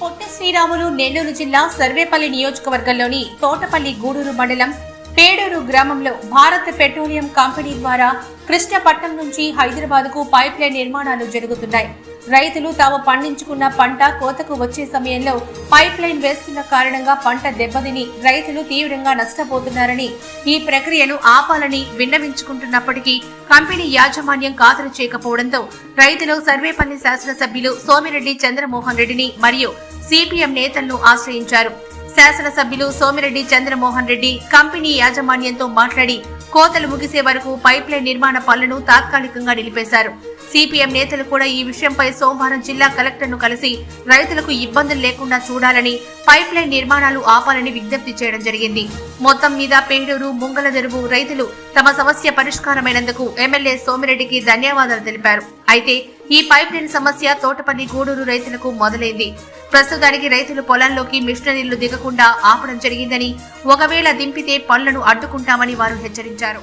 పొట్టి శ్రీరాములు నెల్లూరు జిల్లా సర్వేపల్లి నియోజకవర్గంలోని తోటపల్లి గూడూరు మండలం పేడూరు గ్రామంలో భారత్ పెట్రోలియం కంపెనీ ద్వారా కృష్ణపట్నం నుంచి హైదరాబాద్కు పైప్ లైన్ నిర్మాణాలు జరుగుతున్నాయి. రైతులు తాము పండించుకున్న పంట కోతకు వచ్చే సమయంలో పైప్ లైన్ వేస్తున్న కారణంగా పంట దెబ్బతిని రైతులు తీవ్రంగా నష్టపోతున్నారని ఈ ప్రక్రియను ఆపాలని విన్నవించుకుంటున్నప్పటికీ కంపెనీ యాజమాన్యం ఖాతరు చేయకపోవడంతో రైతులు సర్వేపల్లి శాసనసభ్యులు సోమిరెడ్డి చంద్రమోహన్ రెడ్డిని మరియు సిపిఎం నేతలను ఆశ్రయించారు. శాసనసభ్యులు సోమిరెడ్డి చంద్రమోహన్ రెడ్డి కంపెనీ యాజమాన్యంతో మాట్లాడి కోతలు ముగిసే వరకు పైప్ లైన్ నిర్మాణ పనులను తాత్కాలికంగా నిలిపేశారు. సిపిఎం నేతలు కూడా ఈ విషయంపై సోమవారం జిల్లా కలెక్టర్ను కలిసి రైతులకు ఇబ్బందులు లేకుండా చూడాలని పైప్ లైన్ నిర్మాణాలు ఆపాలని విజ్ఞప్తి చేయడం జరిగింది. మొత్తం మీద పేడూరు ముంగలదెరువు రైతులు తమ సమస్య పరిష్కారమైనందుకు ఎమ్మెల్యే సోమిరెడ్డికి ధన్యవాదాలు తెలిపారు. అయితే ఈ పైప్ లైన్ సమస్య తోటపల్లి గూడూరు రైతులకు మొదలైంది. ప్రస్తుతానికి రైతులు పొలాల్లోకి మిషనరీలు దిగకుండా ఆపడం జరిగిందని ఒకవేళ దింపితే పనులను అడ్డుకుంటామని వారు హెచ్చరించారు.